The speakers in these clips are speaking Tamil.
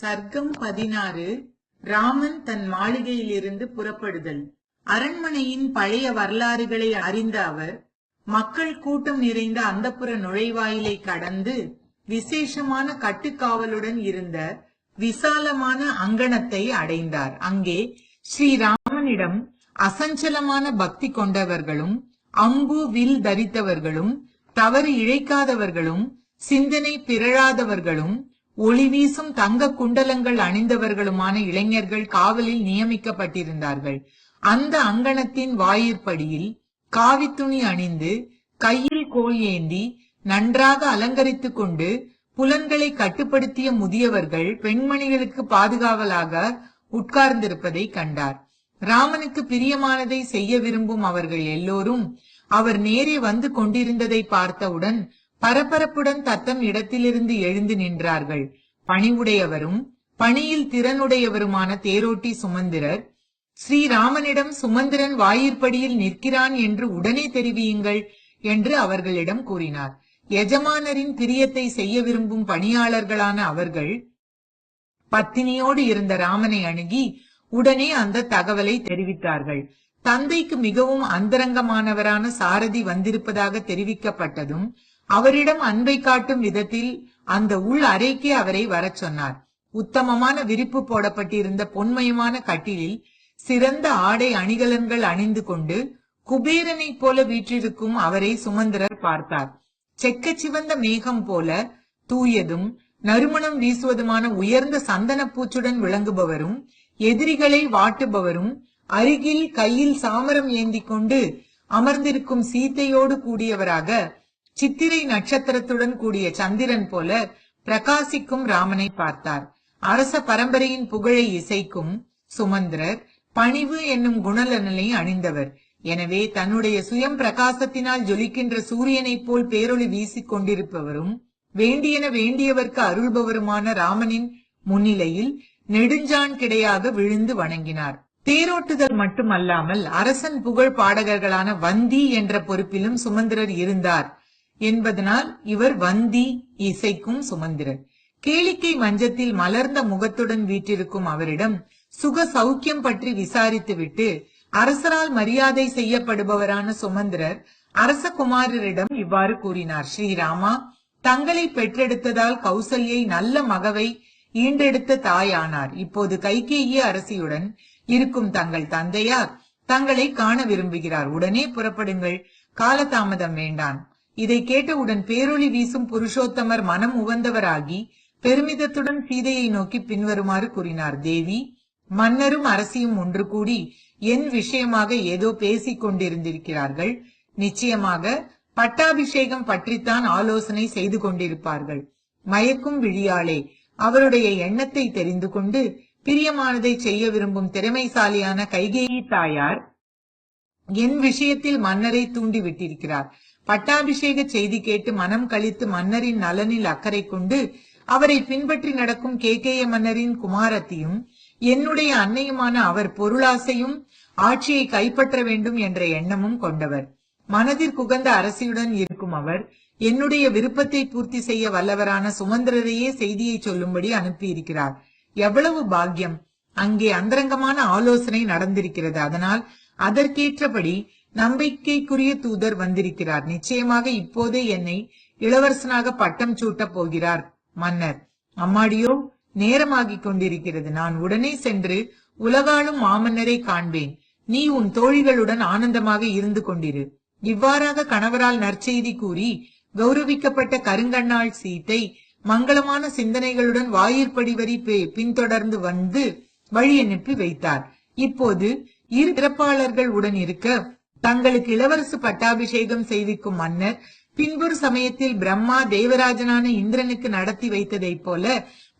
சர்க்கம் பதினாறு ராமன் தன் மாளிகையிலிருந்து புறப்படுதல். அரண்மனையின் பழைய வரலாறுகளை அறிந்த அவர் மக்கள் கூட்டம் நிறைந்த அந்தப்புற நுழைவாயிலை கடந்து விசேஷமான கட்டுக்காவலுடன் இருந்த விசாலமான அங்கணத்தை அடைந்தார். அங்கே ஸ்ரீராமனிடம் அசஞ்சலமான பக்தி கொண்டவர்களும் அம்பு வில் தரித்தவர்களும் தவறு இழைக்காதவர்களும் சிந்தனை பிறழாதவர்களும் ஒளி வீசும் தங்க குண்டலங்கள் அணிந்தவர்களுமான இளைஞர்கள் காவலில் நியமிக்கப்பட்டிருந்தார்கள். அந்த அங்கணத்தின் வாயிற்படியில் காவித்துணி அணிந்து கையில் கோல் ஏந்தி நன்றாக அலங்கரித்துக் கொண்டு புலன்களை கட்டுப்படுத்திய முதியவர்கள் பெண்மணிகளுக்கு பாதுகாவலாக உட்கார்ந்திருப்பதை கண்டார். ராமனுக்கு பிரியமானதை செய்ய விரும்பும் அவர்கள் எல்லோரும் அவர் நேரே வந்து கொண்டிருந்ததை பார்த்தவுடன் பரபரப்புடன் தத்தம் இடத்திலிருந்து எழுந்து நின்றார்கள். பணிவுடையவரும் பணியில் திறனுடையவருமான தேரோட்டி சுமந்திரர் ஸ்ரீராமனிடம் சுமந்திரன் வாயிற்படியில் நிற்கிறான் என்று உடனே தெரிவியுங்கள் என்று அவர்களிடம் கூறினார். எஜமானரின் பிரியத்தை செய்ய விரும்பும் பணியாளர்களான அவர்கள் பத்தினியோடு இருந்த ராமனை அணுகி உடனே அந்த தகவலை தெரிவித்தார்கள். தந்தைக்கு மிகவும் அந்தரங்கமானவரான சாரதி வந்திருப்பதாக தெரிவிக்கப்பட்டதும் அவரிடம் அன்பை காட்டும் விதத்தில் அந்த உள் அறைக்கே அவரை வரச் சொன்னார். உத்தமமான விரிப்பு போடப்பட்டிருந்த பொன்மயமான கட்டிலில் சிறந்த ஆடை அணிகலன்கள் அணிந்து கொண்டு குபேரனைப் போல வீற்றிருக்கும் அவரை சுமந்திரர் பார்த்தார். செக்க சிவந்த மேகம் போல தூயதும் நறுமணம் வீசுவதுமான உயர்ந்த சந்தன பூச்சுடன் விளங்குபவரும் எதிரிகளை வாட்டுபவரும் அருகில் கையில் சாமரம் ஏந்தி கொண்டு அமர்ந்திருக்கும் சீத்தையோடு கூடியவராக சித்திரை நட்சத்திரத்துடன் கூடிய சந்திரன் போல பிரகாசிக்கும் ராமனை பார்த்தார். அரச பரம்பரையின் புகழை இசைக்கும் சுமந்திரர் பணிவு என்னும் குணநலனை அணிந்தவர். எனவே தன்னுடைய சுயம் பிரகாசத்தினால் ஜொலிக்கின்ற சூரியனைப் போல் பேரொளி வீசிக் கொண்டிருப்பவரும் வேண்டியன வேண்டியவர்க்கு அருள்பவருமான ராமனின் முன்னிலையில் நெடுஞ்சான் கிடையாக விழுந்து வணங்கினார். தேரோட்டுதல் மட்டுமல்லாமல் அரசன் புகழ் பாடகர்களான வந்தி என்ற பொறுப்பிலும் சுமந்திரர் இருந்தார். என்பதனால் இவர் வந்தி இசைக்கும் சுமந்திரர். கேளிக்கை மஞ்சத்தில் மலர்ந்த முகத்துடன் வீற்றிருக்கும் அவரிடம் சுக சௌக்கியம் பற்றி விசாரித்துவிட்டு அரசரால் மரியாதை செய்யப்படுபவரான சுமந்திரர் அரச குமாரரிடம் இவ்வாறு கூறினார். ஸ்ரீராமா தங்களை பெற்றெடுத்ததால் கௌசல்யை நல்ல மகவை ஈண்டெடுத்த தாயானார். இப்போது கைகேயி அரசியுடன் இருக்கும் தங்கள் தந்தையார் தங்களை காண விரும்புகிறார். உடனே புறப்படுங்கள். காலதாமதம் வேண்டாம். இதை கேட்டவுடன் பேரொளி வீசும் புருஷோத்தமர் மனம் உவந்தவராகி பெருமிதத்துடன் சீதையை நோக்கி பின்வருமாறு கூறினார். தேவி மன்னரும் அரசியும் ஒன்று கூடி என் விஷயமாக ஏதோ பேசிக் கொண்டிருந்திருக்கிறார்கள். நிச்சயமாக பட்டாபிஷேகம் பற்றித்தான் ஆலோசனை செய்து கொண்டிருப்பார்கள். மயக்கும் விழியாளே அவருடைய எண்ணத்தை தெரிந்து கொண்டு பிரியமானதை செய்ய விரும்பும் திறமைசாலியான கைகேயி தாயார் என் விஷயத்தில் மன்னரை தூண்டி விட்டிருக்கிறார் பட்டாபிஷேக செய்தி கேட்டு மனம் கழித்து மன்னரின் நலனில் அக்கறை கொண்டு அவரை பின்பற்றி நடக்கும் கே. கேகேய மன்னரின் குமாரத்தையும் என்னுடைய அன்னையுமான அவர் பொருளாசையும் ஆட்சியை கைப்பற்ற வேண்டும் என்ற எண்ணமும் கொண்டவர். மனதிற்குகந்த அரசியுடன் இருக்கும் அவர் என்னுடைய விருப்பத்தை பூர்த்தி செய்ய வல்லவரான சுமந்திரரையே செய்தியை சொல்லும்படி அனுப்பியிருக்கிறார். எவ்வளவு பாக்கியம்! அங்கே அந்தரங்கமான ஆலோசனை நடந்திருக்கிறது. அதனால் அதற்கேற்றபடி நம்பிக்கைக்குரிய தூதர் வந்திருக்கிறார். நிச்சயமாக இப்போதே என்னை இளவரசனாக பட்டம் சூட்டப் போகிறார் மன்னர். அம்மாடியோ நேரமாகிக் கொண்டிருக்கிறது. நான் உடனே சென்று உலகாலும் மாமன்னரை காண்பேன். நீ உன் தோழிகளுடன் ஆனந்தமாக இருந்து கொண்டிரு. இவ்வாறாக கணவரால் நற்செய்தி கூறி கௌரவிக்கப்பட்ட கருங்கண்ணாள் சீத்தை மங்களமான சிந்தனைகளுடன் வாயிற்படி வரி பின்தொடர்ந்து வந்து வழி அனுப்பி வைத்தார். இப்போது இரு திறப்பாளர்கள் உடன் இருக்க தங்களுக்கு இளவரசு பட்டாபிஷேகம் செய்விக்கும் மன்னர் பின்புறு சமயத்தில் பிரம்மா தேவராஜனான இந்திரனுக்கு நடத்தி வைத்ததைப் போல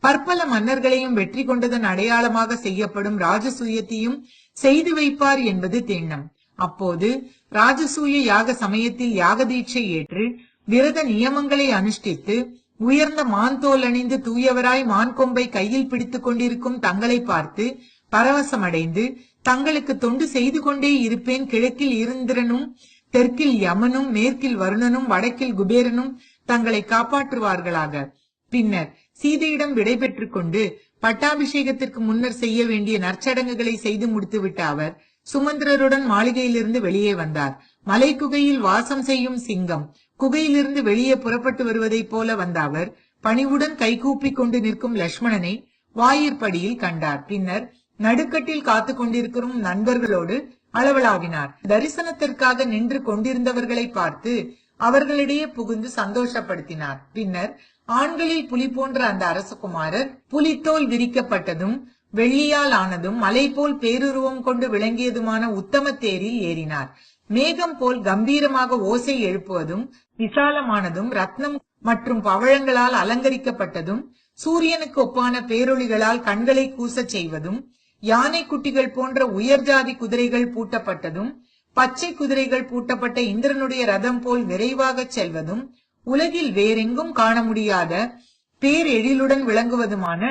பற்பல மன்னர்களையும் வெற்றி கொண்டதன் அடையாளமாக செய்யப்படும் ராஜசூயத்தையும் செய்து வைப்பார் என்பது திண்ணம். அப்போது ராஜசூய யாக சமயத்தில் யாக தீட்சை ஏற்று விரத நியமங்களை அனுஷ்டித்து உயர்ந்த மான் தோல் அணிந்து தூயவராய் மான் கொம்பை கையில் பிடித்துக் கொண்டிருக்கும் தங்களை பார்த்து பரவசமடைந்து தங்களுக்கு தொண்டு செய்து கொண்டே இருப்பேன். கிழக்கில் இருந்திரனும் தெற்கில் யமனும் மேற்கில் வருணனும் வடக்கில் குபேரனும் தங்களை காப்பாற்றுவார்களாக. பின்னர் சீதையிடம் விடைபெற்றுக் கொண்டு பட்டாபிஷேகத்திற்கு முன்னர் செய்ய வேண்டிய நற்சடங்குகளை செய்து முடித்துவிட்ட அவர் சுமந்திரருடன் மாளிகையிலிருந்து வெளியே வந்தார். மலை குகையில் வாசம் செய்யும் சிங்கம் குகையிலிருந்து வெளியே புறப்பட்டு வருவதைப் போல வந்த அவர் பணிவுடன் கைகூப்பிக் கொண்டு நிற்கும் லட்சுமணனை வாயிற்படியில் கண்டார். பின்னர் நடுக்கட்டில் காத்து கொண்டிருக்கும் நண்பர்களோடு அளவலாவினார் தரிசனத்திற்காக நின்று கொண்டிருந்தவர்களை பார்த்து அவர்களிடையே புகுந்து சந்தோஷப்படுத்தினார். பின்னர் ஆண்களில் புலி போன்ற அந்த அரசகுமாரர் புலித்தோல் விரிக்கப்பட்டதும் வெள்ளியால் ஆனதும் மலை போல் பேருருவம் கொண்டு விளங்கியதுமான உத்தம தேரில் ஏறினார். மேகம் போல் கம்பீரமாக ஓசை எழுப்புவதும் விசாலமானதும் ரத்னம் மற்றும் பவழங்களால் அலங்கரிக்கப்பட்டதும் சூரியனுக்கு ஒப்பான பேரொளிகளால் கண்களை கூசச் செய்வதும் யானை குட்டிகள் போன்ற உயர்ஜாதி குதிரைகள் பூட்டப்பட்டதும் பச்சை குதிரைகள் பூட்டப்பட்ட இந்திரனுடைய ரதம் போல் விரைவாக செல்வதும் உலகில் வேறெங்கும் காண முடியாத பேரெழிலுடன் விளங்குவதுமான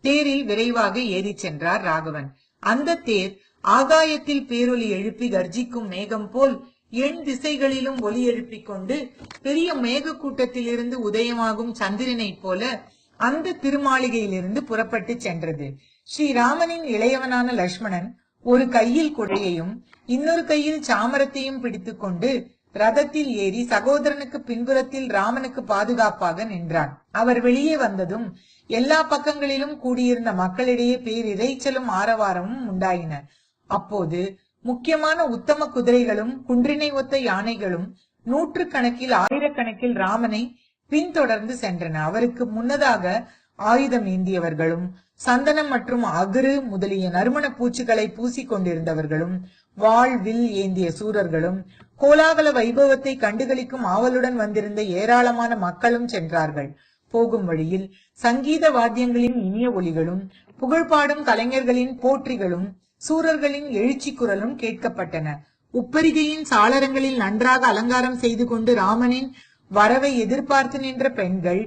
தேரில் விரைவாக ஏறிச் சென்றார் ராகவன். அந்த தேர் ஆகாயத்தில் பேரொலி எழுப்பி கர்ஜிக்கும் மேகம் போல் எண் திசைகளிலும் ஒலி எழுப்பிக் கொண்டு பெரிய மேக கூட்டத்திலிருந்து உதயமாகும் சந்திரனைப் போல அந்த திருமாளிகையிலிருந்து புறப்பட்டு சென்றது. ஸ்ரீராமனின் இளையவனான லக்ஷ்மணன் ஒரு கையில் குடையையும் இன்னொரு கையில் சாமரத்தையும் பிடித்துக்கொண்டு ரதத்தில் ஏறி சகோதரனுக்கு பின்புறத்தில் ராமனுக்கு பாதுகாப்பாக நின்றான். அவர் வெளியே வந்ததும் எல்லா பக்கங்களிலும் கூடியிருந்த மக்களிடையே பேரிரைச்சலும் ஆரவாரமும் உண்டாயின. அப்போது முக்கியமான உத்தம குதிரைகளும் குன்றினை ஒத்த யானைகளும் நூற்று கணக்கில் ஆயிரக்கணக்கில் ராமனை பின்தொடர்ந்து சென்றன. அவருக்கு முன்னதாக ஆயுதம் ஏந்தியவர்களும் சந்தனம் மற்றும் அகுரு முதலிய நறுமண பூச்சிகளை பூசிக் கொண்டிருந்தவர்களும் வாழ்வில் ஏந்திய சூரர்களும் கோலாகல வைபவத்தை கண்டுகளிக்கும் ஆவலுடன் வந்திருந்த ஏராளமான மக்களும் சென்றார்கள். போகும் வழியில் சங்கீத வாத்தியங்களின் இனிய ஒலிகளும் புகழ்பாடும் கலைஞர்களின் போற்றிகளும் சூரர்களின் எழுச்சி குரலும் கேட்கப்பட்டன. உப்பரிகையின் சாளரங்களில் நன்றாக அலங்காரம் செய்து கொண்டு ராமனின் வரவை எதிர்பார்த்து நின்ற பெண்கள்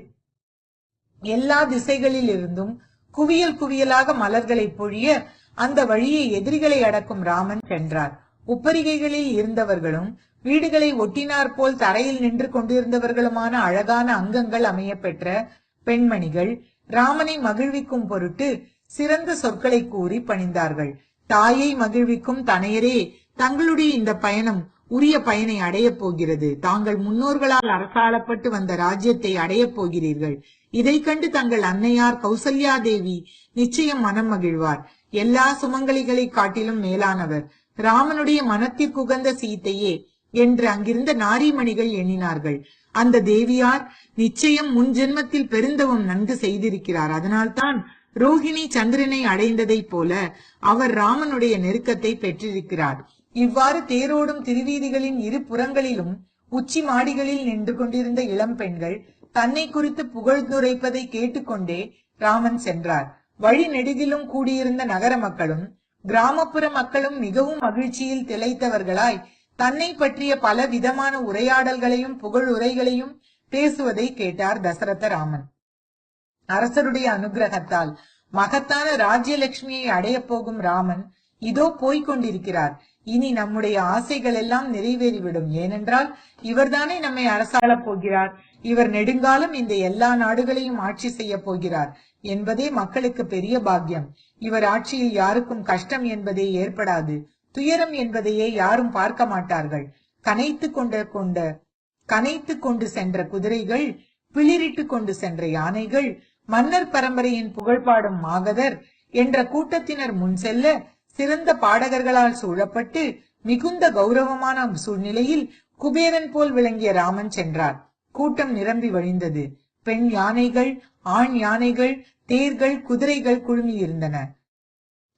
எல்லா திசைகளிலிருந்தும் இருந்தும் குவியல் குவியலாக மலர்களை பொழிய அந்த வழியை எதிரிகளை அடக்கும் ராமன் சென்றார். உப்பரிகைகளில் இருந்தவர்களும் வீடுகளை ஒட்டினார் போல் தரையில் நின்று கொண்டிருந்தவர்களுமான அழகான அங்கங்கள் அமைய பெற்ற பெண்மணிகள் ராமனை மகிழ்விக்கும் பொருட்டு சிறந்த சொற்களை கூறி பணிந்தார்கள். தாயை மகிழ்விக்கும் தனையரே தங்களுடைய இந்த பயணம் உரிய பயனை அடையப் போகிறது. தாங்கள் முன்னோர்களால் அரசாளப்பட்டு வந்த ராஜ்யத்தை அடையப் போகிறீர்கள். இதை கண்டு தங்கள் அன்னையார் கௌசல்யா தேவி நிச்சயம் மனம் மகிழ்வார். எல்லா சுமங்கலிகளை காட்டிலும் மேலானவர். ராமனுடைய மனத்திற்கு உகந்த சீத்தையே என்று அங்கிருந்த நாரிமணிகள் எண்ணினார்கள். அந்த தேவியார் நிச்சயம் முன் ஜென்மத்தில் பெருந்தவம் நன்கு செய்திருக்கிறார். அதனால்தான் ரோஹிணி சந்திரனை அடைந்ததைப் போல அவர் ராமனுடைய நெருக்கத்தை பெற்றிருக்கிறார். இவ்வாறு தேரோடும் திருவீதிகளின் இரு புறங்களிலும் உச்சி மாடிகளில் நின்று கொண்டிருந்த இளம் பெண்கள் தன்னை குறித்து புகழ்ந்துரைப்பதை கேட்டுக்கொண்டே ராமன் சென்றார். வழி நெடுகிலும் கூடியிருந்த நகர மக்களும் கிராமப்புற மக்களும் மிகவும் மகிழ்ச்சியில் திளைத்தவர்களாய் தன்னை பற்றிய பல விதமான உரையாடல்களையும் புகழ் உரைகளையும் பேசுவதை கேட்டார் தசரத ராமன். அரசருடைய அனுகிரகத்தால் மகத்தான ராஜ்யலட்சுமியை அடையப் போகும் ராமன் இதோ போய்க் கொண்டிருக்கிறார். இனி நம்முடைய ஆசைகள் எல்லாம் நிறைவேறிவிடும். ஏனென்றால் இவர்தானே நம்மை அரசாளப் போகிறார். இவர் நெடுங்காலம் இந்த எல்லா நாடுகளையும் ஆட்சி செய்ய போகிறார் என்பதே மக்களுக்கு பெரிய பாக்கியம். இவர் ஆட்சியில் யாருக்கும் கஷ்டம் என்பதே ஏற்படாது. துயரம் என்பதையே யாரும் பார்க்க மாட்டார்கள். கனைத்து கொண்ட கொண்ட கனைத்து கொண்டு சென்ற குதிரைகள் பிளிரிட்டு கொண்டு சென்ற யானைகள் மன்னர் பரம்பரையின் புகழ்பாடும் மாகதர் என்ற கூட்டத்தினர் முன் செல்ல சிறந்த பாடகர்களால் சூழப்பட்டு மிகுந்த கௌரவமான சூழ்நிலையில் குபேரன் போல் விளங்கிய ராமன் சென்றார். கூட்டம் நிரம்பி வழிந்தது. பெண் யானைகள் ஆண் யானைகள் தேர்கள் குதிரைகள் குழுமியிருந்தன.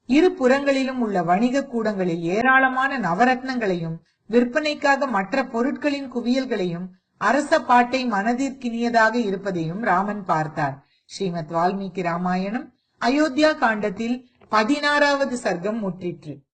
இரு புறங்களிலும் உள்ள வணிக கூடங்களில் ஏராளமான நவரத்னங்களையும் விற்பனைக்காக மற்ற பொருட்களின் குவியல்களையும் அரச பாட்டை மனதிற்கினியதாக இருப்பதையும் ராமன் பார்த்தார். ஸ்ரீமத் வால்மீகி ராமாயணம் அயோத்தியா காண்டத்தில் பதினாறாவது சர்க்கம் முற்றிற்று.